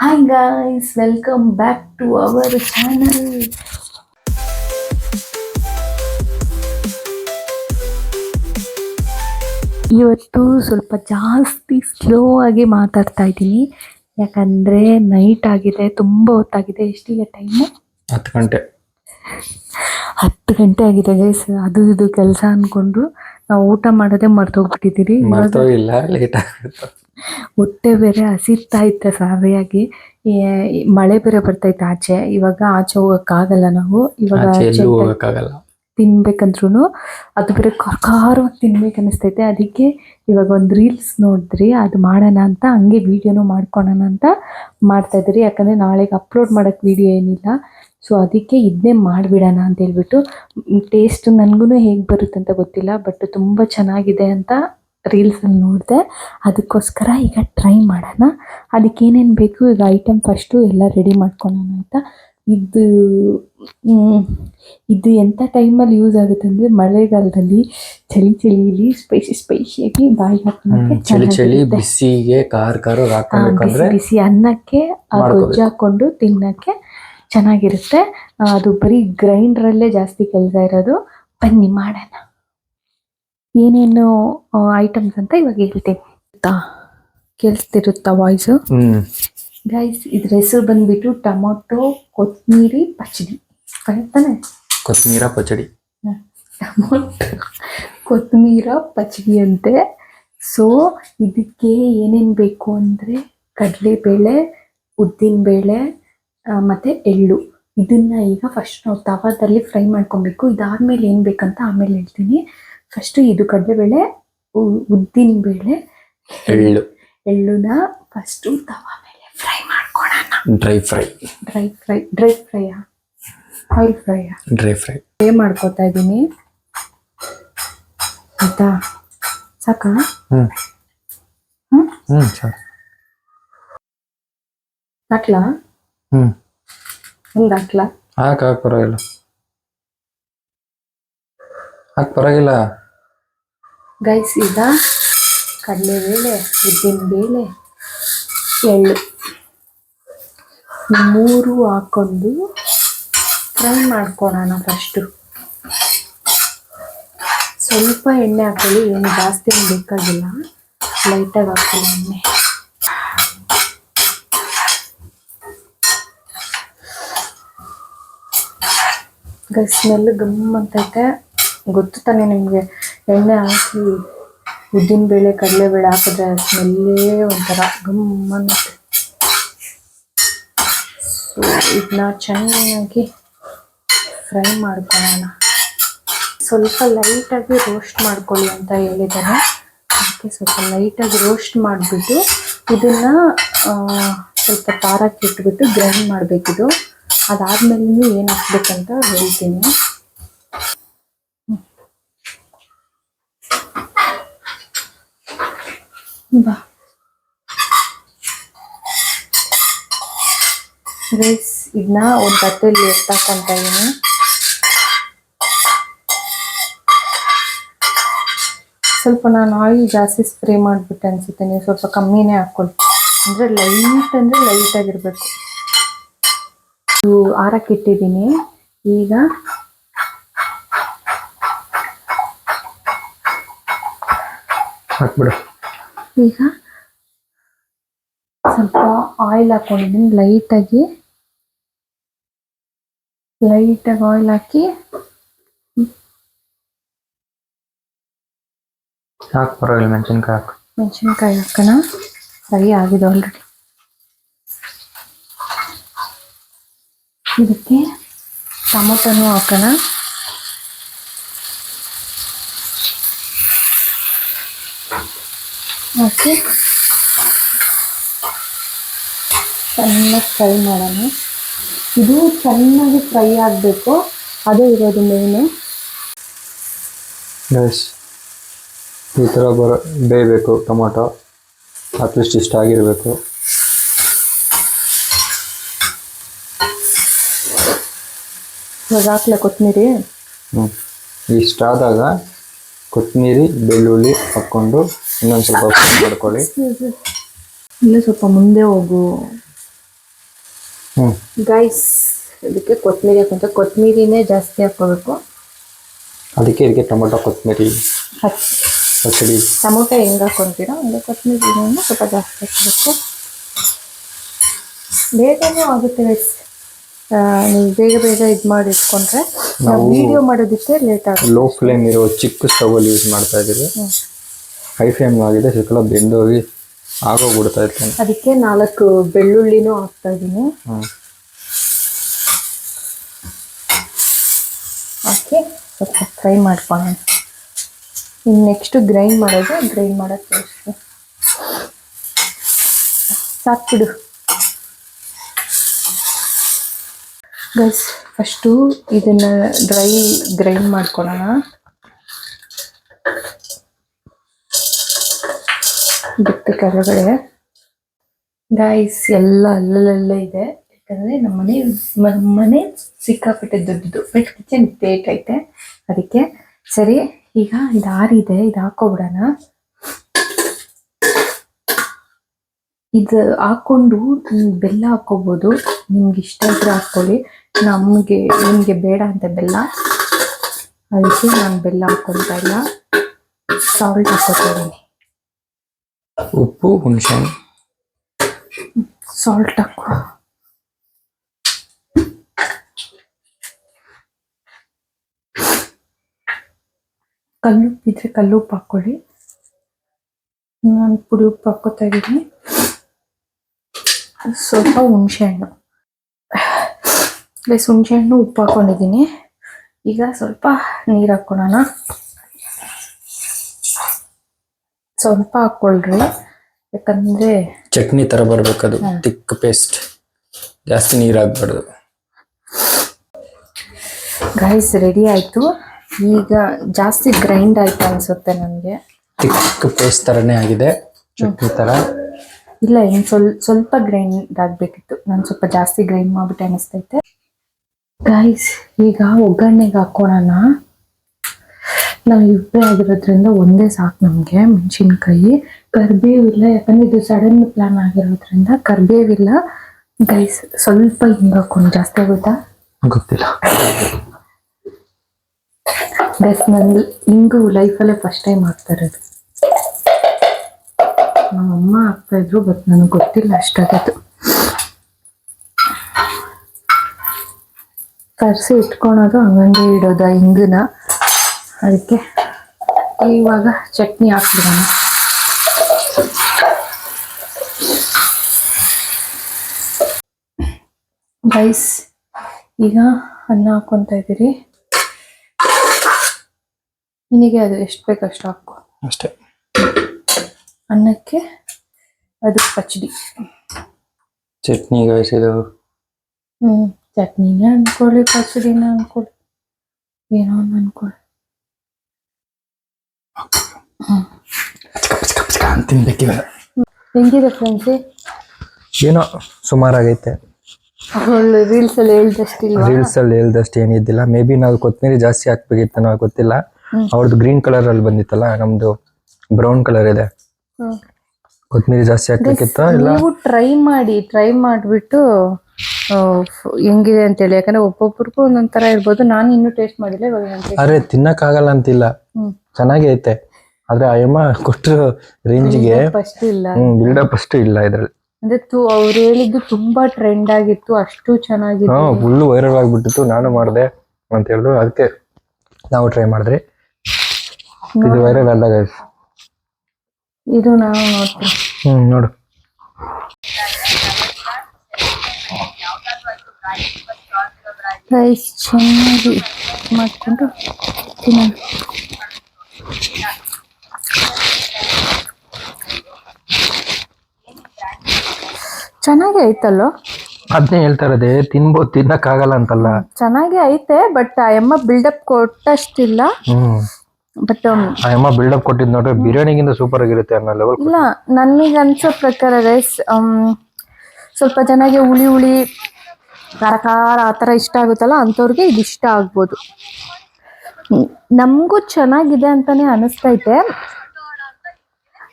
Hi guys welcome back to our channel ಇವತ್ತು ಸ್ವಲ್ಪ ಜಾಸ್ತಿ ಸ್ಲೋ ಆಗಿ ಮಾತಾಡ್ತಾ ಇದ್ದೀನಿ. ಯಾಕಂದ್ರೆ ನೈಟ್ ಆಗಿದೆ, ತುಂಬ ಹೊತ್ತಾಗಿದೆ, ಎಷ್ಟಿಗೆ ಟೈಮು ಹತ್ತು ಗಂಟೆ. ಹತ್ತು ಗಂಟೆ ಆಗಿದೆ ಗೈಸ್ ಅದು ಇದು ಕೆಲಸ ಅನ್ಕೊಂಡು ನಾವು ಊಟ ಮಾಡೋದೇ ಮರ್ತೋಗ್ಬಿಟ್ಟಿದ್ದೀರಿ. ಲೇಟ್ ಆಗುತ್ತೆ. ಹೊಟ್ಟೆ ಬೇರೆ ಹಸಿತಾ ಇತ್ತ ಸರಿಯಾಗಿ. ಮಳೆ ಬೇರೆ ಬರ್ತೈತೆ ಆಚೆ. ಇವಾಗ ಆಚೆ ಹೋಗಕ್ಕಾಗಲ್ಲ ನಾವು. ಇವಾಗ ಹೋಗಕ್ಕಾಗಲ್ಲ. ತಿನ್ಬೇಕಂದ್ರೂ ಅದು ಬೇರೆ ಖಾರವಾಗಿ ತಿನ್ಬೇಕು ಅನಿಸ್ತೈತೆ. ಅದಕ್ಕೆ ಇವಾಗ ಒಂದು ರೀಲ್ಸ್ ನೋಡಿದ್ರಿ ಅದು ಮಾಡೋಣ ಅಂತ ಹಂಗೆ ವಿಡಿಯೋನು ಮಾಡ್ಕೊಳೋಣ ಅಂತ ಮಾಡ್ತಾ ಇದ್ರಿ ಯಾಕಂದ್ರೆ ನಾಳೆಗೆ ಅಪ್ಲೋಡ್ ಮಾಡೋಕ್ಕೆ ವಿಡಿಯೋ ಏನಿಲ್ಲ. ಸೊ ಅದಕ್ಕೆ ಇದನ್ನೇ ಮಾಡಿಬಿಡೋಣ ಅಂತ ಹೇಳ್ಬಿಟ್ಟು ಟೇಸ್ಟ್ ನನಗೂ ಹೇಗೆ ಬರುತ್ತೆ ಅಂತ ಗೊತ್ತಿಲ್ಲ ಬಟ್ ತುಂಬ ಚೆನ್ನಾಗಿದೆ ಅಂತ ರೀಲ್ಸಲ್ಲಿ ನೋಡಿದೆ. ಅದಕ್ಕೋಸ್ಕರ ಈಗ ಟ್ರೈ ಮಾಡೋಣ. ಅದಕ್ಕೆ ಏನೇನು ಬೇಕು ಈಗ ಐಟಮ್ ಫಸ್ಟು ಎಲ್ಲ ರೆಡಿ ಮಾಡ್ಕೊಳೋಣ ಆಯಿತಾ? ಇದು ಇದು ಎಂಥ ಟೈಮಲ್ಲಿ ಯೂಸ್ ಆಗುತ್ತೆ ಅಂದರೆ ಮಳೆಗಾಲದಲ್ಲಿ ಚಳಿ ಚಳಿಲಿ ಸ್ಪೈಸಿ ಸ್ಪೈಸಿಯಾಗಿ ಬಾಯಿ ಹಾಕೋಕ್ಕೆ ಹ್ಮ್, ಚಳಿ ಚಳಿ ಬಿಸಿಗೆ ಕಾರ್ ಕಾರು ಬಿಸಿ ಬಿಸಿ ಅನ್ನಕ್ಕೆ. ಗೊಜ್ಜು ಹಾಕೊಂಡು ತಿನ್ನಕ್ಕೆ ಚೆನ್ನಾಗಿರುತ್ತೆ. ಅದು ಬರೀ ಗ್ರೈಂಡ್ರಲ್ಲೇ ಜಾಸ್ತಿ ಕೆಲಸ ಇರೋದು. ಬನ್ನಿ ಮಾಡೋಣ. ಏನೇನು ಐಟಮ್ಸ್ ಅಂತ ಇವಾಗ ಹೇಳ್ತೀನಿ. ಕೇಳಿಸ್ತಿರುತ್ತಾ ವಾಯ್ಸು ಗೈಸ್ ಇದ್ರ ಹೆಸರು ಬಂದ್ಬಿಟ್ಟು ಟೊಮೊಟೊ ಕೊತ್ತಂಬರಿ ಪಚಡಿ. ಕರೆಕ್ಟಾನೆ ಕೊತ್ತಂಬೀರ ಪಚಡಿ. ಟೊಮೊಟೊ ಕೊತ್ತಂಬೀರ ಪಚಡಿ ಅಂತೆ. ಸೊ ಇದಕ್ಕೆ ಏನೇನು ಬೇಕು ಅಂದರೆ ಕಡಲೆಬೇಳೆ ಉದ್ದಿನಬೇಳೆ ಮತ್ತು ಎಳ್ಳು. ಇದನ್ನ ಈಗ ಫಸ್ಟ್ ನಾವು ತವಾದಲ್ಲಿ ಫ್ರೈ ಮಾಡ್ಕೊಬೇಕು. ಇದಾದ್ಮೇಲೆ ಏನು ಬೇಕಂತ ಆಮೇಲೆ ಹೇಳ್ತೀನಿ. ಫಸ್ಟು ಇದು ಕಡಲೆಬೇಳೆ ಉದ್ದಿನ ಬೇಳೆ ಎಳ್ಳು. ಎಳ್ಳುನ ಫಸ್ಟು ತವಾ ಮೇಲೆ ಫ್ರೈ ಮಾಡ್ಕೊಳ್ಳೋಣ dry fry dry fry dry ಫ್ರೈಯಾ oil ಫ್ರೈಯಾ ಡ್ರೈ ಫ್ರೈ ಫ್ರೈ ಮಾಡ್ಕೊತಾ ಇದ್ದೀನಿ. ಆಯ್ತಾ? ಸಾಕಾ? ಹ್ಮ್. ಹ್ಮ್? ಸರ್ ಹಾಕ್ಲಾ ಒಂದು ಹಾಕ್ಲಾ ಹಾಕ್ ಹಾಕ್ ಪರವಾಗಿಲ್ಲ. ಹಾಕ್ ಪರವಾಗಿಲ್ಲ. ಗೈಸ್ ಈಗ ಕಡಲೆಬೇಳೆ ಉದ್ದಿನಬೇಳೆ ಎಳ್ಳು. ಮೂರು ಹಾಕೊಂಡು ಫ್ರೈ ಮಾಡ್ಕೊಳ್ಳೋಣ ಫಸ್ಟು ಸ್ವಲ್ಪ ಎಣ್ಣೆ ಹಾಕೊಳ್ಳಿ ಏನು ಜಾಸ್ತಿ ಏನು ಬೇಕಾಗಿಲ್ಲ. ಲೈಟಾಗಿ ಹಾಕೊಳ್ಳಿ ಎಣ್ಣೆ. ಗೈಸ್ ಸ್ಮೆಲ್ ಗಮ್ ಅಂತೈತೆ. ಗೊತ್ತು ತಾನೇ ನಿಮಗೆ. ಎಣ್ಣೆ ಹಾಕಿ ಉದ್ದಿನಬೇಳೆ ಕಡಲೆಬೇಳೆ ಹಾಕಿದ್ರೆ ಸ್ಮೆಲ್ಲೇ ಒಂಥರ ಗಮ್ ಅನ್ನುತ್ತೆ. ಸೊ ಇದನ್ನ ಚೆನ್ನಾಗಿ ಫ್ರೈ ಮಾಡ್ಕೊಳ್ಳೋಣ. ಸ್ವಲ್ಪ ಲೈಟಾಗಿ ರೋಸ್ಟ್ ಮಾಡ್ಕೊಳ್ಳಿ ಅಂತ ಹೇಳಿದ್ದಾರೆ ಅದಕ್ಕೆ ಸ್ವಲ್ಪ ಲೈಟಾಗಿ ರೋಸ್ಟ್ ಮಾಡಿಬಿಟ್ಟು, ಇದನ್ನು ಸ್ವಲ್ಪ ಖಾರಕ್ಕೆ ಇಟ್ಬಿಟ್ಟು ಗ್ರೈಂಡ್ ಮಾಡಬೇಕಿದು. ಅದಾದ್ಮೇಲೆ ಏನು ಹಾಕ್ಬೇಕಂತ ಹೇಳ್ತೀನಿ ಬಾ. ರೈಸ್ ಇದನ್ನ ಒಂದು ತಟ್ಟೆಯಲ್ಲಿ ಎತ್ತಾಕೊಂತ ಇದೀನಿ. ಸ್ವಲ್ಪ ನಾನು ಆಯಿಲ್ ಜಾಸ್ತಿ ಸ್ಪ್ರೇ ಮಾಡಿಬಿಟ್ಟೆ ಅನ್ಸುತ್ತೆ, ನೀವು ಸ್ವಲ್ಪ ಕಮ್ಮಿನೇ ಹಾಕ್ಕೊಳ್ಳಿ ಅಂದರೆ ಲೈಟ್ ಅಂದರೆ ಲೈಟ್ ಆಗಿರಬೇಕು ಇದು ಆರಕ್ಕೆ ಇಟ್ಟಿದ್ದೀನಿ. ಈಗ ಹಾಕ್ಬಿಡು. ಈಗ ಸ್ವಲ್ಪ ಆಯಿಲ್ ಹಾಕೊಂಡಿದ್ದೀನಿ. ಲೈಟಾಗಿ ಲೈಟಾಗಿ ಆಯಿಲ್ ಹಾಕಿ. ಪರವಾಗಿಲ್ಲ ಮೆಣಸಿನ್ಕಾಯಿ ಹಾಕು. ಮೆಣಸಿನ್ಕಾಯಿ ಹಾಕೋಣ. ಫ್ರೈ ಆಗಿದೆ ಆಲ್ರೆಡಿ ಇದಕ್ಕೆ ಟೊಮೊಟೊನು ಹಾಕೋಣ. ಹಾಕಿ ಚೆನ್ನಾಗಿ ಫ್ರೈ ಮಾಡೋಣ. ಇದು ಚೆನ್ನಾಗಿ ಫ್ರೈ ಆಗಬೇಕು. ಅದೇ ಇರೋದು ಮೇನು ಈ ಥರ ಬರೋ ಬೇಯಬೇಕು ಟೊಮೊಟೊ. ಅಟ್ಲೀಸ್ಟ್ ಇಷ್ಟ ಆಗಿರಬೇಕು. ಇವಾಗ ಹಾಕ್ಲ ಕೊತ್ತಂಬರಿ ಹ್ಞೂ ಇಷ್ಟಾದಾಗ ಕೊತ್ತಂಬರಿ ಬೆಳ್ಳುಳ್ಳಿ ಹಾಕ್ಕೊಂಡು ಇನ್ನೊಂದು ಸ್ವಲ್ಪ ಫ್ರೈ ಮಾಡ್ಕೊಳ್ಳಿ. ಇನ್ನೂ ಸ್ವಲ್ಪ ಮುಂದೆ ಹೋಗು. ಹ್ಞೂ ಗೈಸ್ ಅದಕ್ಕೆ ಕೊತ್ತಂಬರಿ ಹಾಕಂತ ಕೊತ್ತಂಬರಿನೇ ಜಾಸ್ತಿ ಹಾಕೋಬೇಕು ಅದಕ್ಕೆ ಇದಕ್ಕೆ ಟೊಮೊಟೊ ಕೊತ್ತಂಬರಿ ಹಚ್ಚಿ ಪಚಡಿ ಟೊಮೊಟೊ ಹೆಂಗೆ ಹಾಕೊಂತೀರೋ ಹಂಗೆ ಕೊತ್ತಂಬರಿನ ಸ್ವಲ್ಪ ಜಾಸ್ತಿ ಹಾಕಬೇಕು. ಬೇಗನೂ ಆಗುತ್ತೆ ಗೈಸ್ ನೀವು ಬೇಗ ಬೇಗ ಇದು ಮಾಡಿ ಇಟ್ಕೊಂಡ್ರೆ ನಾವು ವಿಡಿಯೋ ಮಾಡೋದಕ್ಕೆ ಲೇಟ್ ಆಗುತ್ತೆ. ಲೋ ಫ್ಲೇಮ್ ಇರೋ ಚಿಕ್ಕ ಸ್ಟವಲ್ಲಿ ಯೂಸ್ ಮಾಡ್ತಾ ಇದ್ದೀವಿ. ಹೈ ಫ್ಲೇಮ್ ಆಗಿದೆ ಸ್ವಲ್ಪ ಬೆಂದೋಗಿ ಆಗೋಗ್ಬಿಡ್ತಾ ಇತ್ತು. ಅದಕ್ಕೆ ನಾಲ್ಕು ಬೆಳ್ಳುಳ್ಳಿನೂ ಹಾಕ್ತಾ ಇದ್ದೀನಿ. ಹಾಕಿ ಸ್ವಲ್ಪ ಫ್ರೈ ಮಾಡ್ಕೊಳ್ಳೋಣ. ಇನ್ನು ನೆಕ್ಸ್ಟು ಗ್ರೈಂಡ್ ಮಾಡೋದು ಗ್ರೈಂಡ್ ಮಾಡೋಕ್ಕೆ ಸಾಕ್ಬಿಡು. ಗೈಸ್ ಫಸ್ಟು ಇದನ್ನ ಡ್ರೈ ಗ್ರೈಂಡ್ ಮಾಡ್ಕೊಳ್ಳೋಣ ಬಿಟ್ಟು ಕೆಳಗಡೆ ಗೈಸ್ ಎಲ್ಲ ಅಲ್ಲಲ್ಲೇ ಇದೆ. ಯಾಕಂದ್ರೆ ನಮ್ಮ ಮನೆ ನಮ್ಮ ಮನೆ ಸಿಕ್ಕಾಪಟ್ಟೆ ದೊಡ್ಡದು ಬಟ್ ಕಿಚನ್ ಡೇಟ್ ಐತೆ. ಅದಕ್ಕೆ ಸರಿ, ಈಗ ಇದು ಆರಿದೆ, ಇದು ಹಾಕೋಬಿಡೋಣ. ಇದು ಹಾಕೊಂಡು ಬೆಲ್ಲ ಹಾಕೋಬಹುದು ನಿಮ್ಗೆ ಇಷ್ಟ ಇದ್ರೆ ಹಾಕೊಳ್ಳಿ ನಮಗೆ ನಿಮ್ಗೆ ಬೇಡ ಅಂತ ಬೆಲ್ಲ. ಅದಕ್ಕೆ ನಾನು ಬೆಲ್ಲ ಹಾಕೊಳ್ತಾ ಇಲ್ಲ. ಸಾಲ್ಟ್ ಹಾಕೋತಾ ಉಪ್ಪು ಹುಣಸೆ. ಸಾಲ್ಟ್ ಹಾಕು. ಕಲ್ಲುಪ್ಪಿದ್ರೆ ಕಲ್ಲುಪ್ಪು ಹಾಕೊಳ್ಳಿ ನಾನು ಪುಡಿ ಉಪ್ಪು ಹಾಕೋತಾ ಇದ್ದೀನಿ. ಸ್ವಲ್ಪ ಹುಣಸೆ ಹಣ್ಣು. ಪ್ಲಸ್ ಹುಣಸೆ ಹಣ್ಣು ಉಪ್ಪು ಹಾಕೊಂಡಿದ್ದೀನಿ. ಈಗ ಸ್ವಲ್ಪ ನೀರು ಹಾಕ್ಕೊಳ್ಳೋಣ ಸ್ವಲ್ಪ ಹಾಕ್ಕೊಳ್ರಿ ಯಾಕಂದ್ರೆ ಚಟ್ನಿ ತರ ಬರ್ಬೇಕದು ತಿಕ್ ಪೇಸ್ಟ್ ಜಾಸ್ತಿ ನೀರು ಹಾಕ್ಬಾರ್ದು. ಗೈಸ್ ರೆಡಿ ಆಯ್ತು. ಈಗ ಜಾಸ್ತಿ ಗ್ರೈಂಡ್ ಆಯ್ತು ಅನ್ಸುತ್ತೆ ನನಗೆ? ತಿಕ್ ಪೇಸ್ಟ್ ತರನೇ ಆಗಿದೆ ಚಟ್ನಿ ತರ. ಇಲ್ಲ ಇನ್ನು ಸ್ವಲ್ಪ ಸ್ವಲ್ಪ ಗ್ರೈಂಡ್ ಆಗ್ಬೇಕಿತ್ತು. ನಾನು ಸ್ವಲ್ಪ ಜಾಸ್ತಿ ಗ್ರೈಂಡ್ ಮಾಡ್ಬಿಟ್ಟೆ ಅನಿಸ್ತೈತೆ. ಗೈಸ್ ಈಗ ಒಗ್ಗರಣೆಗೆ ಹಾಕೋಣ ನಾವು ಇಬ್ಬರೇ ಆಗಿರೋದ್ರಿಂದ ಒಂದೇ ಸಾಕು ನಮಗೆ ಮೆಣಸಿನ್ಕಾಯಿ. ಕರ್ಬೇವಿಲ್ಲ ಯಾಕಂದ್ರೆ ಇದು ಸಡನ್ ಪ್ಲಾನ್ ಆಗಿರೋದ್ರಿಂದ ಕರ್ಬೇವಿಲ್ಲ. ಗೈಸ್ ಸ್ವಲ್ಪ ಹಿಂಗೆ ಹಾಕೊಂಡು ಜಾಸ್ತಿ ಆಗುತ್ತಾ? ಗೊತ್ತಿಲ್ಲ. ಗೈಸ್ ನನ್ನ ಹಿಂಗು ಲೈಫಲ್ಲೇ ಫಸ್ಟ್ ಟೈಮ್ ಆಗ್ತಾ ಇರೋದು. ನಮ್ಮಮ್ಮ ಆಗ್ತಾ ಇದ್ರು ಬಟ್ ನನಗೆ ಗೊತ್ತಿಲ್ಲ ಅಷ್ಟಾಗದು ಕರ್ಸಿ ಇಟ್ಕೊಳೋದು ಹಂಗಂಗೆ ಇಡೋದು ಹಿಂಗನ ಅದಕ್ಕೆ ಇವಾಗ ಚಟ್ನಿ ಹಾಕ್ಬಿಡೋಣ. ರೈಸ್ ಈಗ ಅನ್ನ ಹಾಕೊತ ಇದ್ದೀರಿ. ನಿನಗೆ ಅದು ಎಷ್ಟು ಬೇಕು ಅಷ್ಟು ಹಾಕು. ಅಷ್ಟೇ. ಅನ್ನಕ್ಕೆ ಅದು ಪಚ್ಚಡಿ ಚಟ್ನಿ ಇದು. ಹ್ಮ್. ಚಟ್ನಿನೇ ಅನ್ಕೊಳ್ಳಿ ಪಚಡಿನ ಅನ್ಕೊಳ್ಳಿ ಏನೋ ಒಂದು ಅನ್ಕೊಳ್ಳಿ ತಿನ್ಬೇಕಿಲ್ಲ ಹೆಂಗಿದೆ ಫ್ರೆಂಡ್ಸ್? ಏನೋ ಸುಮಾರಾಗೈತೆ. ಆಗೈತೆ ರೀಲ್ಸ್ ಅಲ್ಲಿ ಹೇಳ್ದಷ್ಟಿಲ್ವಾ ರೀಲ್ಸ್ ಅಲ್ಲಿ ಹೇಳ್ದಷ್ಟು ಏನಿದ್ದಿಲ್ಲ ಮೇ ಬಿ ನಾವು ಕೊತ್ತಂಬರಿ ಜಾಸ್ತಿ ಹಾಕ್ಬೇಕಿತ್ತು ನಾವು ಗೊತ್ತಿಲ್ಲ. ಅವ್ರದ್ದು ಗ್ರೀನ್ ಕಲರ್ ಅಲ್ಲಿ ಬಂದಿತ್ತಲ್ಲ ನಮ್ದು ಬ್ರೌನ್ ಕಲರ್ ಇದೆ. ಕೊತ್ತಂಬರಿ ಜಾಸ್ತಿ ಹಾಕ್ಬೇಕಿತ್ತು ಇಲ್ಲ? ನೀವು ಟ್ರೈ ಮಾಡಿ ಟ್ರೈ ಮಾಡಿಬಿಟ್ಟು ಹೆಂಗಿದೆ ಅಂತೇಳಿ. ಯಾಕಂದ್ರೆ ಒಬ್ಬೊಬ್ರಿಗೂ ಒಂದೊಂದ್ ತರ ಇರ್ಬೋದು. ನಾನು ಇನ್ನೂ ಟೇಸ್ಟ್ ಮಾಡಿಲ್ಲ ಇವಾಗ ನಾನು taste- ಅರೆ ತಿನ್ನಕ್ ಆಗಲ್ಲ ಅಂತಿಲ್ಲ. ಹ್ಮ್. ಚೆನ್ನಾಗಿ ಐತೆ. ಆದ್ರೆ ಅಯ್ಯಮ್ಮ ಕೊಟ್ಟರು ರೇಂಜ್ಗೆ ಫಸ್ಟ್ ಇಲ್ಲ. ಬಿಲ್ಡಪ್ ಅಷ್ಟು ಇಲ್ಲ ಇದ್ರಲ್ಲಿ. ಅಂದ್ರೆ ತು ಅವ್ರು ಹೇಳಿದ್ದು ತುಂಬಾ ಟ್ರೆಂಡ್ ಆಗಿತ್ತು ಅಷ್ಟು ಚೆನ್ನಾಗಿತ್ತು. ಹಾ ಫುಲ್ ವೈರಲ್ ಆಗ್ಬಿಟ್ಟಿತ್ತು. ನಾನು ಮಾಡಿದೆ ಅಂತ ಹೇಳಿದ್ರು ಅದಕ್ಕೆ ನಾವು ಟ್ರೈ ಮಾಡಿದ್ರಿ. ಇದು ವೈರಲ್ ಅಲ್ಲ ಗೈಸ್ ಇದು ನಾವು ನೋಡ್ತೀವಿ. ಹ್ಮ್ ನೋಡು. ರೈಸ್ ಚೆನ್ನಾಗಿ ಮಾಡಿಕೊಂಡು ತಿನ್ನೋಣ ಚೆನ್ನಾಗಿ ಐತಲ್ಲೋ? ಅದನ್ನೇ ಹೇಳ್ತಾ ಇರೋದೇ ತಿನ್ಬೋದು ತಿನ್ನಕ್ ಆಗಲ್ಲ ಅಂತಲ್ಲ. ಚೆನ್ನಾಗಿ ಐತೆ ಬಟ್ ಆ ಎಮ್ಮ ಬಿಲ್ಡಪ್ ಕೊಟ್ಟಷ್ಟಿಲ್ಲ. ಹ್ಮ್. ಬಟ್ ಆ ಅಮ್ಮ ಬಿಲ್ಡಪ್ ಕೊಟ್ಟಿದ್ ನೋಡ್ರೆ ಬಿರಿಯಾನಿಗಿಂತ ಸೂಪರ್ ಆಗಿರುತ್ತೆ ಅನ್ನೋ ಲೆವೆಲ್ ಇಲ್ಲ ನನಗೆ ಅನ್ಸೋ ಪ್ರಕಾರ ರೈಸ್ ಸ್ವಲ್ಪ ಚೆನ್ನಾಗಿ ಹುಳಿ ಹುಳಿ ಖಾರ ಖಾರ ಆ ಥರ ಇಷ್ಟ ಆಗುತ್ತಲ್ಲ ಅಂಥವ್ರಿಗೆ ಇದು ಇಷ್ಟ ಆಗ್ಬೋದು. ನಮಗೂ ಚೆನ್ನಾಗಿದೆ ಅಂತಾನೆ ಅನಿಸ್ತೈತೆ.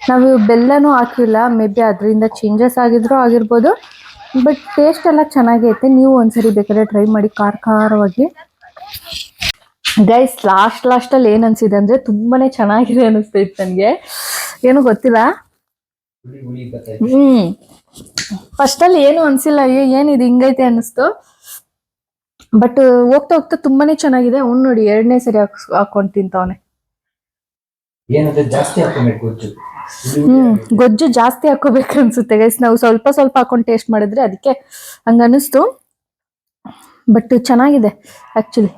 ನಾವು ಬೆಲ್ಲನೂ ಹಾಕಿಲ್ಲ, ಮೇ ಬಿ ಅದರಿಂದ ಚೇಂಜಸ್ ಆಗಿದ್ರೂ ಆಗಿರ್ಬೋದು ಬಟ್ ಟೇಸ್ಟ್ ಎಲ್ಲ ಚೆನ್ನಾಗೈತೆ. ನೀವು ಒಂದ್ಸರಿ ಬೇಕಾದ್ರೆ ಟ್ರೈ ಮಾಡಿ ಖಾರ ಖಾರವಾಗಿ ಗೈಸ್ ಲಾಸ್ಟ್ ಲಾಸ್ಟಲ್ಲಿ ಏನು ಅನಿಸಿದೆ ಅಂದರೆ ತುಂಬಾ ಚೆನ್ನಾಗಿದೆ ಅನಿಸ್ತೈತೆ ನನಗೆ. ಏನು ಗೊತ್ತಿಲ್ಲ. ಹ್ಮ್. ಫಸ್ಟಲ್ಲಿ ಏನು ಅನ್ಸಿಲ್ಲ ಅಯ್ಯೋ ಏನಿದು ಹಿಂಗೈತೆ ಅನ್ನಿಸ್ತು. ಬಟ್ ಹೋಗ್ತಾ ಹೋಗ್ತಾ ತುಂಬಾನೇ ಚೆನ್ನಾಗಿದೆ. ಅವ್ನು ನೋಡಿ ಎರಡನೇ ಸರಿ ಹಾಕೊಂಡ್ ಹಾಕೊಂಡು ತಿಂತವನೆ ಹ್ಮ್. ಗೊಜ್ಜು ಜಾಸ್ತಿ ಹಾಕೋಬೇಕು ಅನ್ಸುತ್ತೆ ಗೈಸ್ ನಾವು ಸ್ವಲ್ಪ ಸ್ವಲ್ಪ ಹಾಕೊಂಡು ಟೇಸ್ಟ್ ಮಾಡಿದ್ರೆ ಅದಕ್ಕೆ ಹಂಗ ಅನಿಸ್ತು ಬಟ್ ಚೆನ್ನಾಗಿದೆ ಆಕ್ಚುಲಿ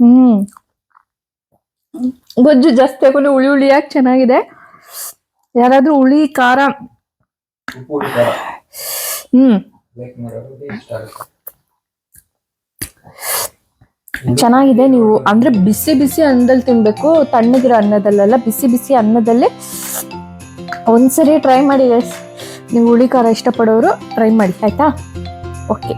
ಹ್ಮ್. ಗೊಜ್ಜು ಜಾಸ್ತಿ ಹಾಕೊಂಡು ಹುಳಿ ಹುಳಿಯಾಗಿ ಚೆನ್ನಾಗಿದೆ. ಯಾರಾದ್ರೂ ಹುಳಿ ಖಾರ? ಹ್ಮ್. ಚೆನ್ನಾಗಿದೆ. ನೀವು ಅಂದ್ರೆ ಬಿಸಿ ಬಿಸಿ ಅನ್ನದಲ್ಲಿ ತಿನ್ಬೇಕು ತಣ್ಣಗಿರೋ ಅನ್ನದಲ್ಲೆಲ್ಲ ಬಿಸಿ ಬಿಸಿ ಅನ್ನದಲ್ಲಿ ಒಂದ್ಸರಿ ಟ್ರೈ ಮಾಡಿ. ನೀವು ಹುಳಿ ಖಾರ ಇಷ್ಟಪಡೋರು ಟ್ರೈ ಮಾಡಿ ಆಯ್ತಾ? ಓಕೆ